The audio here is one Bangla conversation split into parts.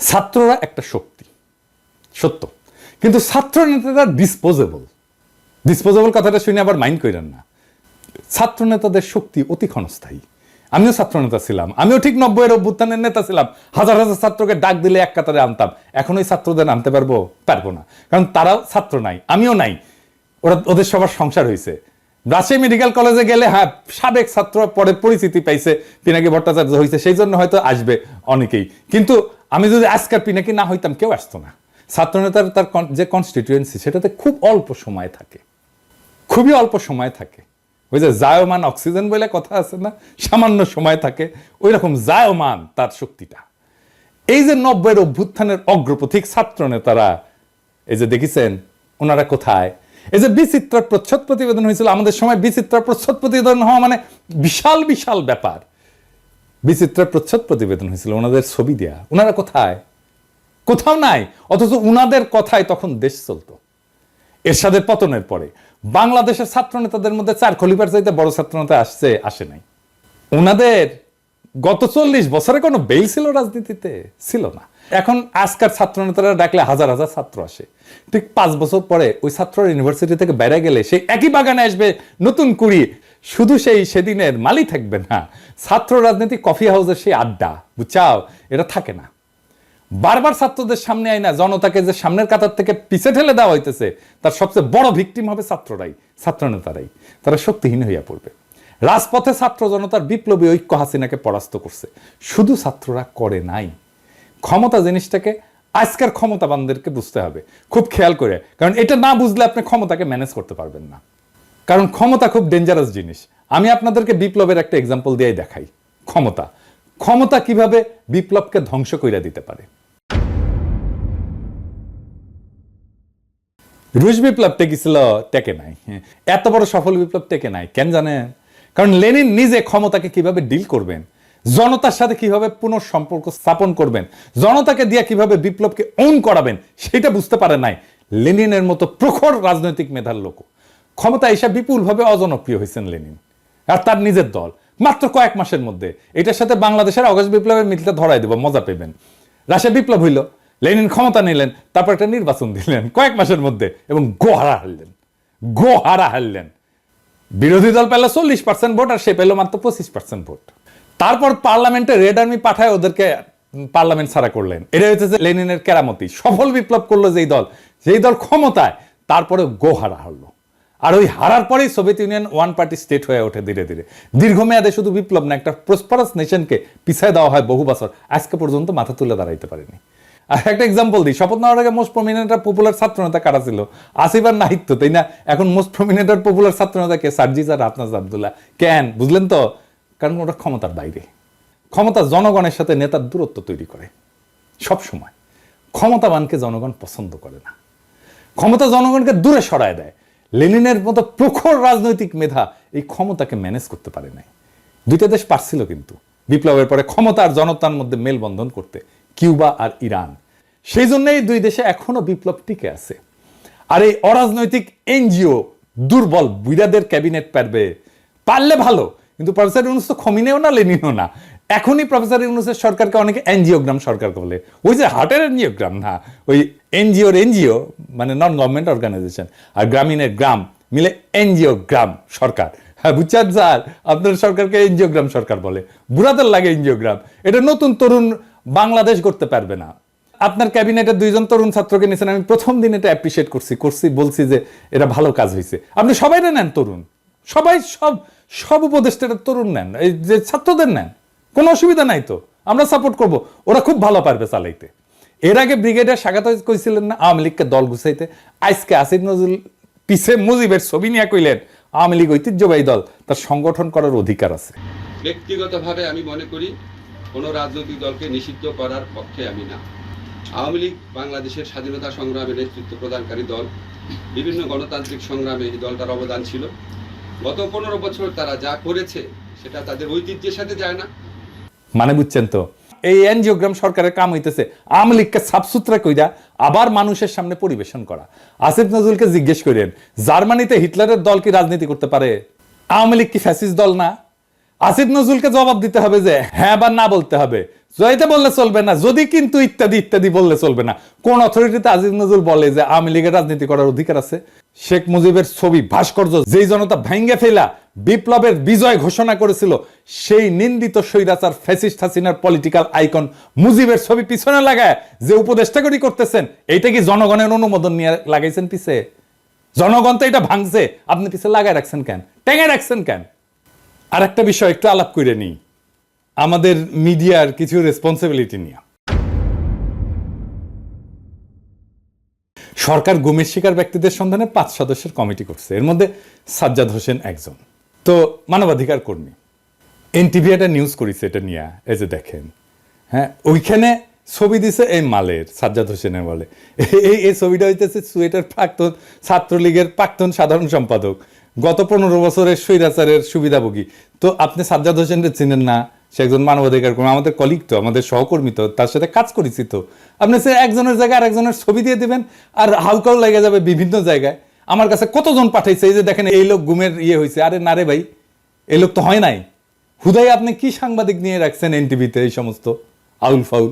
ছাত্ররা একটা শক্তি। সত্য। কিন্তু ছাত্র নেতারা ডিসপোজেবল ডিসপোজেবল কথাটা শুনে আবার মাইন্ড করেন না। ছাত্র নেতাদের শক্তি অতি ক্ষণস্থায়ী। আমিও ছাত্র নেতা ছিলাম। আমিও ঠিক নব্বইয়ের অভ্যুত্থানের নেতা ছিলাম। হাজার হাজার ছাত্রকে ডাক দিলে এক কাতারে আনতাম। এখন ওই ছাত্রদের আনতে পারব? পারব না। কারণ তারাও ছাত্র নাই, আমিও নাই। ওরা ওদের সবার সংসার হয়েছে রাজশাহী মেডিকেল কলেজে গেলে হ্যাঁ সাবেক ছাত্র পরে পরিচিতি পাইছে, পিনাকি ভট্টাচার্য হয়েছে সেই জন্য হয়তো আসবে অনেকেই। কিন্তু আমি যদি আজকার পিনাকি না হইতাম, কেউ আসতো না। ছাত্রনেতার তার যে কনস্টিটিউয়েন্সি সেটাতে খুব অল্প সময় থাকে। খুবই অল্প সময় থাকে। ওই যে জায়মান অক্সিজেন বলে কথা আছে না, সামান্য সময় থাকে। ওই রকম জায়মান তার শক্তিটা। এই যে নব্বইয়ের অভ্যুত্থানের অগ্রপথিক ছাত্রনেতারা, এই যে দেখেছেন, ওনারা কোথায়? এই যে বিচিত্র প্রচ্ছদ প্রতিবেদন হয়েছিল, আমাদের সময় বিচিত্র প্রচ্ছদ প্রতিবেদন হওয়া মানে বিশাল বিশাল ব্যাপার। বিচিত্র প্রচ্ছদ প্রতিবেদন হয়েছিল, ওনাদের ছবি দেয়া। ওনারা কোথায়? কোথাও নাই, অথচ উনাদের কথায় তখন দেশ চলতো। এরশাদের পতনের পরে। বাংলাদেশের ছাত্রনেতাদের মধ্যে চার খলিফার চাইতে বড় ছাত্রনেতা আসছে, আসে নাই। ওনাদের গত চল্লিশ বছরে কোনো বেল ছিল রাজনীতিতে? ছিল না। এখন আজকার ছাত্র নেতারা ডাকলে হাজার হাজার ছাত্র আসে। ঠিক পাঁচ বছর পরে ওই ছাত্র ইউনিভার্সিটি থেকে বাইরে গেলে সেই একই বাগানে আসবে নতুন কুড়ি। শুধু সেই সেদিনের মালি থাকবে না। ছাত্র রাজনীতি কফি হাউসের সেই আড্ডা, বুঝছাও? এটা থাকে না। বারবার ছাত্রদের সামনে আয় না। জনতাকে যে সামনের কাতার থেকে পিছে ঠেলে দেওয়া হইতেছে, তার সবচেয়ে বড় ভিকটিম হবে ছাত্ররাই ছাত্র নেতারাই তারা শক্তিহীন হইয়া পড়বে। রাজপথে ছাত্র জনতার বিপ্লবী ঐক্য হাসিনাকে পরাস্ত করছে। শুধু ছাত্ররা করে নাই। ক্ষমতা জিনিসটাকে আজকের ক্ষমতাবানদেরকে বুঝতে হবে। খুব খেয়াল করে কারণ এটা না বুঝলে আপনি ক্ষমতাকে ম্যানেজ করতে পারবেন না। কারণ ক্ষমতা খুব ডেঞ্জারাস জিনিস। আমি আপনাদেরকে বিপ্লবের একটা এক্সাম্পল দিয়ে দেখাই। ক্ষমতা। ক্ষমতা কীভাবে বিপ্লবকে ধ্বংস কইরা দিতে পারে? রুশ বিপ্লব টেকেছিল টেকে নাই। হ্যাঁ, এত বড় সফল বিপ্লব টেকে নাই। কেন জানেন? কারণ লেনিন নিজে ক্ষমতাকে কীভাবে ডিল করবেন? জনতার সাথে কীভাবে পুনঃসম্পর্ক স্থাপন করবেন? জনতাকে দিয়ে কীভাবে বিপ্লবকে অন করাবেন? সেটা বুঝতে পারে নাই। লেনিনের মতো প্রখর রাজনৈতিক মেধার লোক। ক্ষমতা এসে বিপুলভাবে অজনপ্রিয় হয়েছেন লেনিন। আর তার নিজের দল। মাত্র কয়েক মাসের মধ্যে। এটার সাথে বাংলাদেশের অগস্ট বিপ্লবের মিলটা ধরাই দেব, মজা পেবেন। রাশিয়া বিপ্লব হইল। লেনিন ক্ষমতা নিলেন, তারপর একটা নির্বাচন দিলেন। কয়েক মাসের মধ্যে এবং গোহারা হারলেন। গোহারা হারলেন। বিরোধী দল পেল চল্লিশ পার্সেন্ট ভোট আর সে পেল মাত্র পঁচিশ পার্সেন্ট ভোট। তারপর পার্লামেন্টে রেড আর্মি পাঠায় ওদেরকে পার্লামেন্ট ছাড়া করলেন। এটা হচ্ছে লেনিনের কেরামতি। সফল বিপ্লব করল যেই দল। যেই দল ক্ষমতায় তারপরে গোহারা হারলো। আর ওই হারার পরেই Soviet Union one party state হয়ে ওঠে ধীরে ধীরে। দীর্ঘমেয়াদে শুধু বিপ্লব না, একটা প্রসপারাস নেশনকে পিছিয়ে দেওয়া হয় বহু বছর। আজকে পর্যন্ত মাথা তুলে দাঁড়াইতে পারেনি। আর একটা এক্সাম্পল দিই। শপথ নেওয়ার আগে মোস্ট প্রমিনেন্ট আর পপুলার ছাত্র নেতা কারা ছিল? আসিফ আর নাহিদ তো, তাই না? এখন মোস্ট প্রমিনেন্ট আর পপুলার ছাত্র নেতা কে? সার্জিস আর আফনাজ আবদুল্লাহ। কেন? বুঝলেন তো? কারণ ওটা ক্ষমতার বাইরে। ক্ষমতা জনগণের সাথে নেতার দূরত্ব তৈরি করে। সব সময় ক্ষমতাবানকে জনগণ পছন্দ করে না। ক্ষমতা জনগণকে দূরে সরায় দেয়। লেনিনের মতো প্রখর রাজনৈতিক মেধা এই ক্ষমতাকে ম্যানেজ করতে পারে নাই। দুইটা দেশ পারছিল কিন্তু। বিপ্লবের পরে ক্ষমতা আর জনতার মধ্যে মেলবন্ধন করতে। কিউবা আর ইরান। সেই জন্য এই দুই দেশে এখনও বিপ্লব টিকে আছে। আর এই অরাজনৈতিক এনজিও দুর্বল বুইরাদের ক্যাবিনেট পারবে। পারলে ভালো, কিন্তু প্রফেসর ইউনুস তো খমিনেও না, লেনিনও না। এখনই প্রফেসর ইউনুসের সরকারকে অনেকে এনজিওগ্রাম সরকার বলে। ওই যে হার্টের এনজিওগ্রাম না, ওই এনজিওর এনজিও মানে নন গভর্নমেন্ট অর্গানাইজেশন আর গ্রামীণের গ্রাম মিলে এনজিও গ্রাম সরকার। হ্যাঁ বুঝছেন স্যার? আপনার সরকারকে এনজিওগ্রাম সরকার বলে। বুড়াদের লাগে এনজিওগ্রাম। এটা নতুন তরুণ বাংলাদেশ করতে পারবে না। আপনার ক্যাবিনেটের দুইজন তরুণ ছাত্রকে নিয়েছেন আমি প্রথম দিন এটা অ্যাপ্রিসিয়েট করছি করছি, বলছি যে এটা ভালো কাজ হয়েছে আপনি সবাই নেন তরুণ। সবাই সব সব উপদেষ্টারা তরুণ নেন। এই যে ছাত্রদের নেন। কোনো অসুবিধা নাই তো। আমরা সাপোর্ট করব। ওরা খুব ভালো পারবে চালাইতে। এর আগে ব্রিগেডিয়ার স্বাগত কইছিলেন না, আওয়ামী লীগকে দল গুছাইতে। আজকে আসিফ নজরুল পিছে মুজিবের ছবি নিয়ে কইলেন, আওয়ামী লীগ ঐতিহ্যবাহী দল, তার সংগঠন করার অধিকার আছে। ব্যক্তিগতভাবে আমি মনে করি কোনো রাজনৈতিক দলকে নিষিদ্ধ করার পক্ষে আমি না। আওয়ামী লীগ বাংলাদেশের স্বাধীনতা সংগ্রামে নেতৃত্ব প্রদানকারী দল। বিভিন্ন গণতান্ত্রিক সংগ্রামে এই দলটার অবদান ছিল। গত পনেরো বছর তারা যা করেছে, সেটা তাদের ঐতিহ্যের সাথে যায় না। মানে বুঝছেন তো? এই এনজিওগ্রাম সরকারের কাম হইতেছে, আওয়ামী লীগকে সাফসুতরা কইরা আবার মানুষের সামনে পরিবেশন করা। আসিফ নজরুলকে জিজ্ঞেস করেন, জার্মানিতে হিটলারের দল কি রাজনীতি করতে পারে? আওয়ামী লীগ কি ফ্যাসিস্ট দল না? আসিফ নজরুলকে জবাব দিতে হবে যে হ্যাঁ বা না বলতে হবে। জয়তে বললে চলবে না, যদি কিন্তু ইত্যাদি ইত্যাদি বললে চলবে না। কোন অথরিটিতে আজিজ নজরুল বলে যে আওয়ামী লীগের রাজনীতি করার অধিকার আছে? শেখ মুজিবের ছবি ভাস্কর্য যেই জনতা ভেঙ্গে ফেলা বিপ্লবের বিজয় ঘোষণা করেছিল, সেই নিন্দিত স্বৈরাচার ফ্যাসিস্ট হাসিনার পলিটিক্যাল আইকন মুজিবের ছবি পিছনে লাগায় যে উপদেষ্টা করি করতেছেন, এইটা কি জনগণের অনুমোদন নিয়ে লাগাইছেন পিছে? জনগণ তো এটা ভাঙছে, আপনি পিছে লাগায় রাখছেন কেন? টেঙে রাখছেন কেন? আর একটা বিষয় একটু আলাপ করে নিই। আমাদের মিডিয়ার কিছু রেসপন্সিবিলিটি নিয়ে। সরকার গুমের শিকার ব্যক্তিদের সন্ধানে পাঁচ সদস্যের কমিটি করছে। এর মধ্যে সাজ্জাদ হোসেন একজন। তো মানবাধিকার কর্মী। এনটিভি একটা নিউজ করেছে এটা নিয়ে, এই যে দেখেন। হ্যাঁ ওইখানে ছবি দিছে এই মালের, সাজ্জাদ হোসেনের বলে এই এই ছবিটা হইতেছে সুয়েটের প্রাক্তন ছাত্রলীগের প্রাক্তন সাধারণ সম্পাদক গত পনেরো বছরের স্বৈরাচারের সুবিধাভোগী। তো আপনি সাজ্জাদ হোসেনকে চিনেন না? সে একজন মানবাধিকার কর্মী, আমাদের কলিগ তো, আমাদের সহকর্মী তো, তার সাথে কাজ করেছি তো। আপনি সে একজনের জায়গায় আরেকজনের ছবি দিয়ে দিবেন আর হাউকাও লেগে যাবে বিভিন্ন জায়গায়। আমার কাছে কতজন পাঠাইছে? এই যে দেখেন, এই লোক গুমের ইয়ে হয়েছে আরে না রে ভাই, এই লোক তো হয় নাই। হুদাই আপনি কি সাংবাদিক নিয়ে রাখছেন এনটিভিতে এই সমস্ত আউল ফাউল?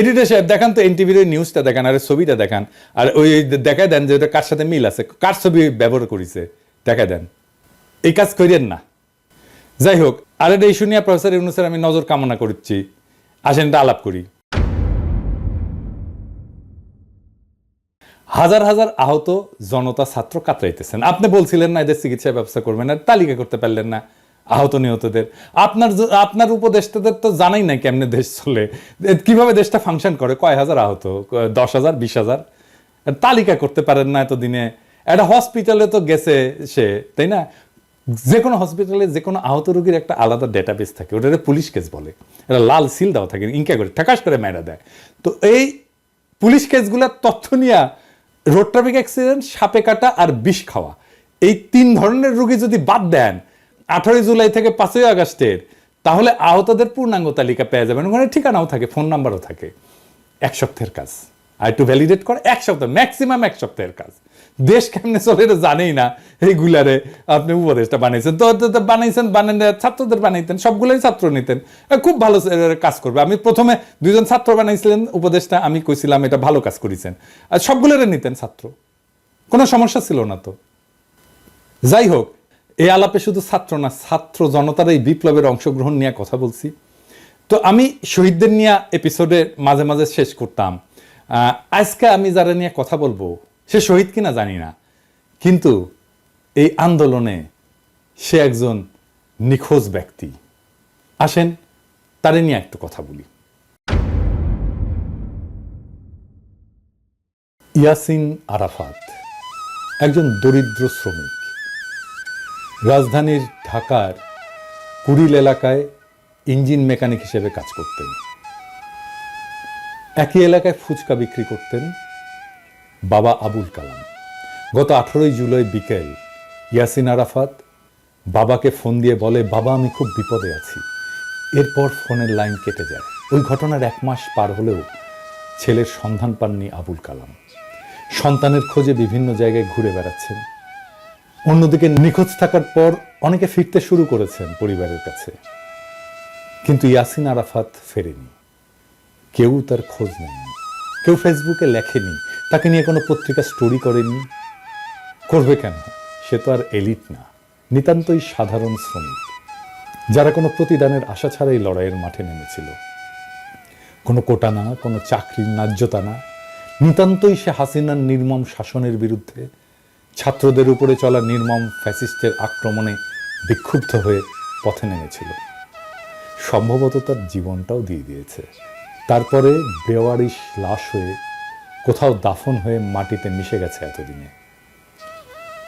এডিটর সাহেব, দেখান তো এনটিভির ওই নিউজটা দেখান, আর ছবিটা দেখান। আর ওই দেখায় দেন যে ওটা কার সাথে মিল আছে, কার ছবি ব্যবহার করেছে দেখা দেন। এই কাজ করিয়েন না। যাই হোক, আর এটা ইস্যু নিয়ে প্রফেসর ইউনুসের আমি নজর কামনা করছি। আসেন, এটা আলাপ করি। হাজার হাজার আহত জনতা ছাত্র কাতরাইতেছেন। আপনি বলছিলেন না এদের চিকিৎসা ব্যবস্থা করবেন, আর তালিকা করতে পারলেন না। আহত নিহতদের। আপনার আপনার উপদেষ্টাদের তো জানাই না কেমনে দেশ চলে। কীভাবে দেশটা ফাংশন করে? কয় হাজার আহত? দশ হাজার, বিশ হাজার? তালিকা করতে পারেন না এতদিনে। একটা হসপিটালে তো গেছে সে, তাই না? যে কোনো হসপিটালে যে কোনো আহত রোগীর একটা আলাদা ডেটাবেস থাকে। ওটারে পুলিশ কেস বলে। এটা লাল সিল দেওয়া থাকে, ইনকা করে, ঠাকাস করে মেরা দেয়। তো এই পুলিশ কেসগুলোর তথ্য নিয়ে রোড ট্রাফিক অ্যাক্সিডেন্ট সাপে কাটা আর বিষ খাওয়া। এই তিন ধরনের রোগী যদি বাদ দেন আঠারোই জুলাই থেকে পাঁচই আগস্টের, তাহলে আহতদের পূর্ণাঙ্গ তালিকা পেয়ে যাবেন। ওখানে ঠিকানাও থাকে, ফোন নাম্বারও থাকে। এক সপ্তাহের কাজ। আর একটু ভ্যালিডেট করে, এক সপ্তাহ ম্যাক্সিমাম এক সপ্তাহের কাজ। দেশ কেমনে চলে এটা জানেই না এইগুলারে আপনি উপদেশটা বানাইছেন। তো বানাইছেন বানান ছাত্রদের বানাইতেন, সবগুলোই ছাত্র নিতেন। খুব ভালো কাজ করবে। আমি প্রথমে দুইজন ছাত্র বানাইছিলেন উপদেশটা আমি কইছিলাম এটা ভালো কাজ করেছেন। আর সবগুলোরে নিতেন ছাত্র। কোনো সমস্যা ছিল না তো। যাই হোক এই আলাপে শুধু ছাত্র না, ছাত্র জনতার এই বিপ্লবের অংশগ্রহণ নিয়ে কথা বলছি। তো আমি শহীদদের নিয়ে এপিসোডে মাঝে মাঝে শেষ করতাম। আজকে আমি যারা নিয়ে কথা বলব, সে শহীদ কিনা জানি না। কিন্তু এই আন্দোলনে সে একজন নিখোঁজ ব্যক্তি। আসেন, তারে নিয়ে একটু কথা বলি। ইয়াসিন আরাফাত, একজন দরিদ্র শ্রমিক। রাজধানীর ঢাকার কুড়িল এলাকায় ইঞ্জিন মেকানিক হিসেবে কাজ করতেন। একই এলাকায় ফুচকা বিক্রি করতেন বাবা আবুল কালাম। গত আঠারোই জুলাই বিকেল ইয়াসিন আরাফাত বাবাকে ফোন দিয়ে বলে, বাবা, আমি খুব বিপদে আছি। এরপর ফোনের লাইন কেটে যায়। ওই ঘটনার এক মাস পার হলেও ছেলের সন্ধান পাননি আবুল কালাম। সন্তানের খোঁজে বিভিন্ন জায়গায় ঘুরে বেড়াচ্ছেন। অন্যদিকে নিখোঁজ থাকার পর অনেকে ফিরতে শুরু করেছেন পরিবারের কাছে। কিন্তু ইয়াসিন আরাফাত ফেরেনি। কেউ তার খোঁজ নেয়নি। কেউ ফেসবুকে লেখেনি। তাকে নিয়ে কোনো পত্রিকা স্টোরি করেনি। করবে কেন? সে তো আর এলিট না। নিতান্তই সাধারণ শ্রমিক। যারা কোনো প্রতিদানের আশা ছাড়াই লড়াইয়ের মাঠে নেমেছিল। কোনো কোটা না, কোনো চাকরির ন্যায্যতা না। নিতান্তই সে হাসিনার নির্মম শাসনের বিরুদ্ধে ছাত্রদের উপরে চলা নির্মম ফ্যাসিস্টের আক্রমণে বিক্ষুব্ধ হয়ে পথে নেমেছিল। সম্ভবত তার জীবনটাও দিয়ে দিয়েছে। তারপরে বেওয়ারিশ লাশ হয়ে, কোথাও দাফন হয়ে মাটিতে মিশে গেছে এতদিনে।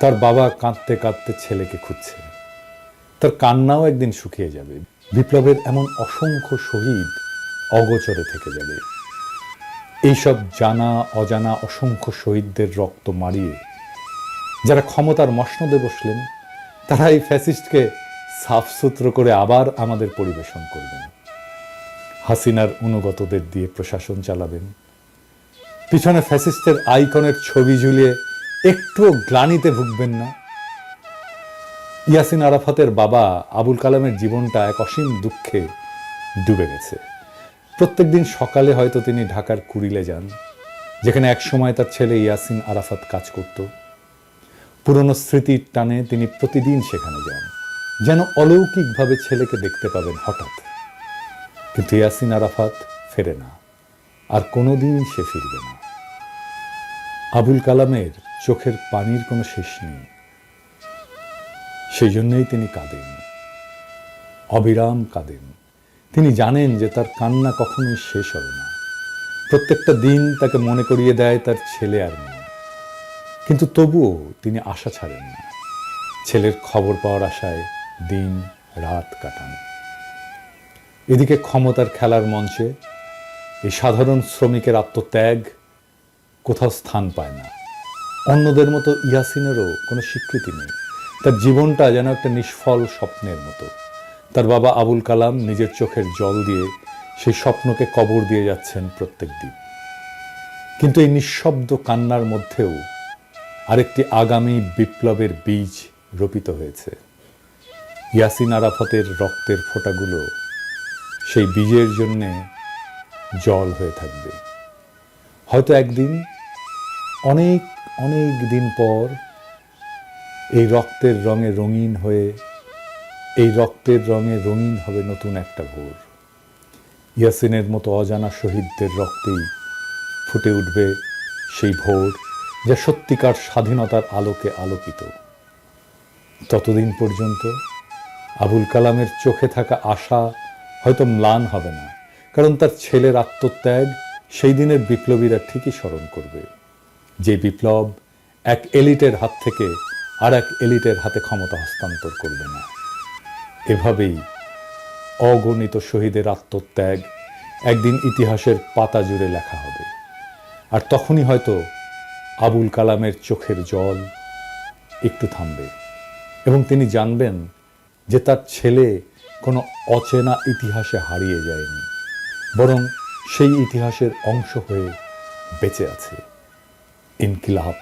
তার বাবা কাঁদতে কাঁদতে ছেলেকে খুঁজছে। তার কান্নাও একদিন শুকিয়ে যাবে। বিপ্লবের এমন অসংখ্য শহীদ অগোচরে থেকে যাবে। এইসব জানা অজানা অসংখ্য শহীদদের রক্ত মারিয়ে যারা ক্ষমতার মসনদে বসলেন তারা এই ফ্যাসিস্টকে সাফসুত্র করে আবার আমাদের পরিবেশন করবেন। হাসিনার অনুগতদের দিয়ে প্রশাসন চালাবেন। পিছনে ফ্যাসিস্টের আইকনের ছবি ঝুলিয়ে একটুও গ্লানিতে ভুগবেন না। ইয়াসিন আরাফাতের বাবা আবুল কালামের জীবনটা এক অসীম দুঃখে ডুবে গেছে। প্রত্যেকদিন সকালে হয়তো তিনি ঢাকার কুড়িলে যান, যেখানে একসময় তার ছেলে ইয়াসিন আরাফাত কাজ করত। পুরনো স্মৃতির টানে তিনি প্রতিদিন সেখানে যান, যেন অলৌকিকভাবে ছেলেকে দেখতে পাবেন হঠাৎ। কিন্তু ইয়াসিন আরাফাত ফেরে না, আর কোনোদিন সে ফিরবে না। আবুল কালামের চোখের পানির কোনো শেষ নেই। সেই জন্যই তিনি কাঁদেন। অবিরাম কাঁদেন। তিনি জানেন যে তার কান্না কখনোই শেষ হবে না। প্রত্যেকটা দিন তাকে মনে করিয়ে দেয় তার ছেলে আর মেয়ে। কিন্তু তবুও তিনি আশা ছাড়েন না ছেলের খবর পাওয়ার আশায় দিন রাত কাটান। এদিকে ক্ষমতার খেলার মঞ্চে এই সাধারণ শ্রমিকের আত্মত্যাগ কোথাও স্থান পায় না। অন্যদের মতো ইয়াসিনেরও কোনো স্বীকৃতি নেই। তার জীবনটা যেন একটা নিষ্ফল স্বপ্নের মতো। তার বাবা আবুল কালাম নিজের চোখের জল দিয়ে সেই স্বপ্নকে কবর দিয়ে যাচ্ছেন প্রত্যেক দিন। কিন্তু এই নিঃশব্দ কান্নার মধ্যেও আরেকটি আগামী বিপ্লবের বীজ রোপিত হয়েছে। ইয়াসিন আরাফতের রক্তের ফোঁটাগুলো সেই বীজের জন্যে জল হয়ে থাকবে। হয়তো একদিন, অনেক অনেক দিন পর এই রক্তের রঙে রঙিন হয়ে, এই রক্তের রঙে রঙিন হবে নতুন একটা ভোর। ইয়াসিনের মতো অজানা শহীদদের রক্তেই ফুটে উঠবে সেই ভোর। যা সত্যিকার স্বাধীনতার আলোকে আলোকিত। ততদিন পর্যন্ত আবুল কালামের চোখে থাকা আশা হয়তো ম্লান হবে না, কারণ তার ছেলের আত্মত্যাগ সেই দিনের বিপ্লবীরা ঠিকই স্মরণ করবে। যে বিপ্লব এক এলিটের হাত থেকে আর এক এলিটের হাতে ক্ষমতা হস্তান্তর করবে না। এভাবেই অগণিত শহীদের আত্মত্যাগ একদিন ইতিহাসের পাতা জুড়ে লেখা হবে। আর তখনই হয়তো আবুল কালামের চোখের জল একটু থামবে। এবং তিনি জানবেন যে তার ছেলে কোনো অচেনা ইতিহাসে হারিয়ে যায়নি, বরং সেই ইতিহাসের অংশ হয়ে বেঁচে আছে। ইনকিলাব,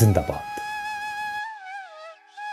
জিন্দাবাদ।